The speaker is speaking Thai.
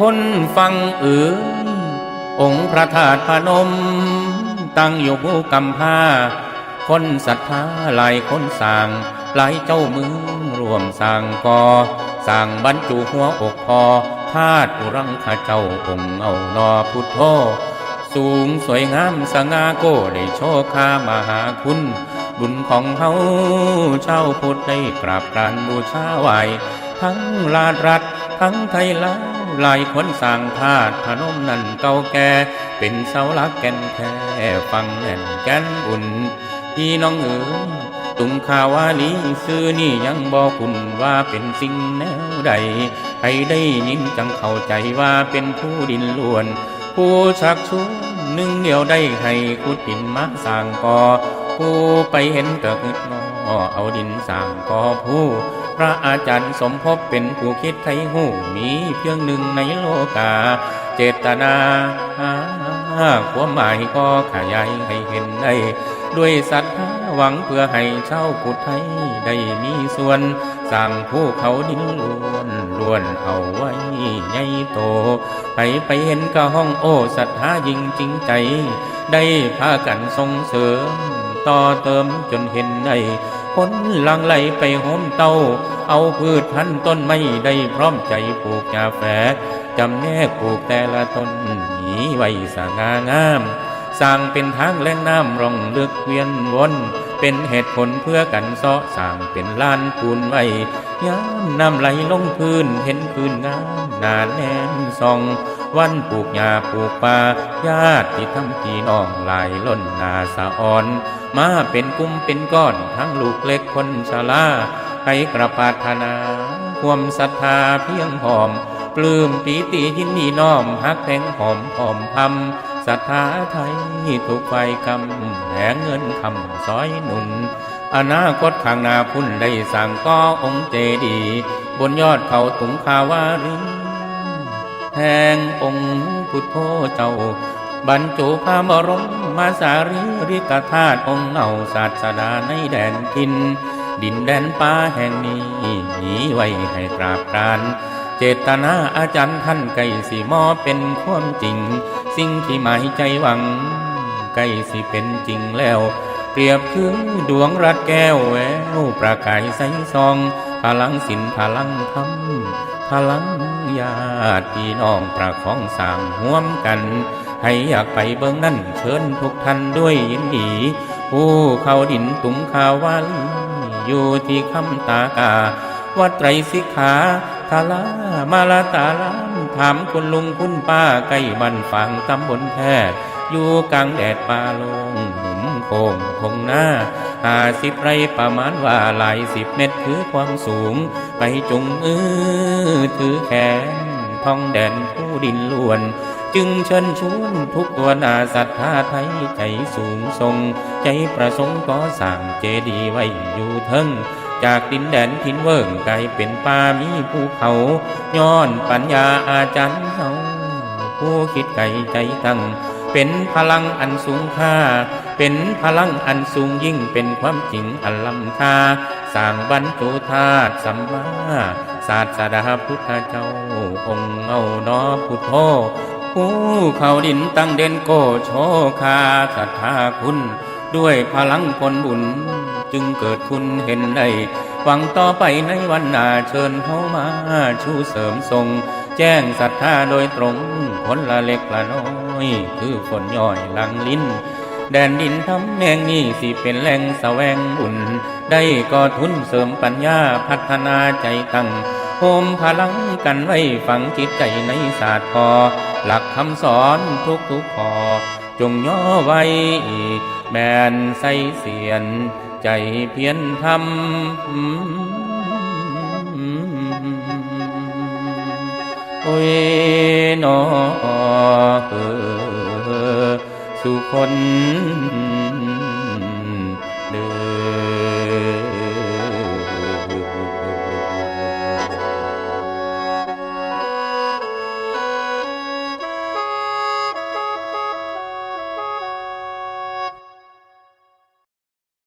คนฟังเอ๋ยองค์พระธาตุพนม ตั้งอยู่ภูกำพาคนศรัทธาหลายคนสร้างหลายเจ้ามือร่วมสร้างกอสร้างบรรจุหัวอกพอธาตุรังขาเจ้าองค์เอานอพุทโธสูงสวยงามสง่าโก้ได้โชคามหาคุณ บุญของเฮาเจ้าพุทธได้กราบกานบูชาไหวทั้งลาดรัฐทั้งไทยลา ลายคนสร้างธาตุพนมนั่นเก่าแก่เป็นเสาหลักแก่นแท้ฟังแน่นแก่นอุ่นพี่น้องเอ๋ยตุงข่าวว่านี้ซื้อนี่ยังบอกคุณว่าเป็นสิ่งแนวใดให้ได้ยินจังเข้าใจว่าเป็นผู้ดินล้วน ผู้ชักชวนหนึ่งเดียวได้ให้ขุดดินมาสร้างก่อผู้ไปเห็นก็อึดนอเอาดินสร้างก่อผู้ พระอาจารย์สมภพเป็นผู้คิดไทยหูมีเพียงหนึ่งในโลกา เจตนาความหมายก็ขยายให้เห็นได้ ด้วยศรัทธาหวังเพื่อให้ชาพุทธไทยได้มีส่วน สร้างภูเขาดินล้วนล้วนเอาไว้ใหญ่โตไปไปเห็นก็ห้องโอ้ศรัทธายิ่งจริงใจ ได้พากันส่งเสริม ต่อเติมจนเห็นได้ ผลลังไหลไปโหมเต้า เอาพืชพันต้นไม่ได้พร้อมใจปลูกยาแฝจำแนกปลูกแต่ละต้นหนีไว้สง่างาม สร้างเป็นทางแหล่งน้ำร่องลึกเวียนวนเป็นเหตุผลเพื่อกันเสาะสร้างเป็นลานปูนไว้ยามน้ำไหลลงพื้นเห็นคืนงามหนาแน่นส่อง วันปลูกหญ้าปลูกป่าญาติที่ทำพี่น้องหลายล้นนาสะอ่อน มาเป็นกลุ่มเป็นก้อนทั้งลูกเล็กคนชราให้กระปารถนา ความศรัทธาเพียงหอม ปลื้มปีติยินดีน้อมฮักแพงหอมหอมพำศรัทธาไทยทุกไฟกำแหงเงินคำซอยหนุนอนาคตข้างหน้าพุ่นได้สั่งก่อองค์เจดี บนยอดเขาตุงคาวารี แห่งองค์พุทโธเจ้า บรรจุพระบรมมาสารีริกธาตุองค์เงาศาสดาในแดนทิน ดินแดนป่าแห่งนี้หนีไว้ให้กราบกานเจตนาอาจารย์ท่านไก่สีมอเป็นความจริง สิ่งที่หมายใจหวัง ไก่สิเป็นจริงแล้ว เปรียบคือดวงรัดแก้วแววประกายใสซอง พลังสินพลังธรรมพลังญาติพี่น้องประคองสร้างห่วมกัน ให้อยากไปเบิ่งนั่นเชิญทุกท่านด้วยยินดี ผู้เข้าดินตุงขาวาลีอยู่ที่คำตากา วัดไตรสิกขาทาลามาลาตาลามถามคุณลุงคุณป้าใกล้บ้านฝังตำบลแพทย์อยู่กลางแดดป่าลง โคงคงหน้าห้าสิบไรประมาณว่าหลายสิบเมตรคือความสูง ไปจุงเออถือแขนท่องแดนผู้ดินล้วนจึงเชิญชวนทุกตัวนาศรัทธาไทยใจสูงทรง ใจประสงค์ก่อสร้างเจดีย์ไว้อยู่เทิงจากดินแดนทินเวิงกลายเป็นป่ามีภูเขาย้อนปัญญาอาจารย์เฮาผู้คิดไกลใจตั้งเป็นพลังอันสูงค่า เป็นพลังอันสูงยิ่งเป็นความจริงอันล้ำค่าสร้างบรรจุธาตุสัมมาศาสดาพุทธเจ้า องค์เอานอพุทโธผู้เขาดินตั้งเด่นโกโชคาศรัทธาคุณ ด้วยพลังผลบุญ จึงเกิดคุณเห็นได้หวังต่อไปในวันหน้าเชิญเข้ามาชูเสริมทรง แจ้งศรัทธาโดยตรงผลละเล็กละน้อย คือฝนย่อยหลังลิ้น แดนดินทำแห่งนี้สิเป็นแหล่งแสวงบุญ ได้ก่อทุนเสริมปัญญาพัฒนาใจตั้งโฮมพลังกันไว้ฝังจิตใจในศาสตร์พอ หลักคำสอนทุกทุกๆข้อจงย่อไว้แมนใส่เสียน ใจเพียรทำโอ้ยนอเออ สู่คนเดิน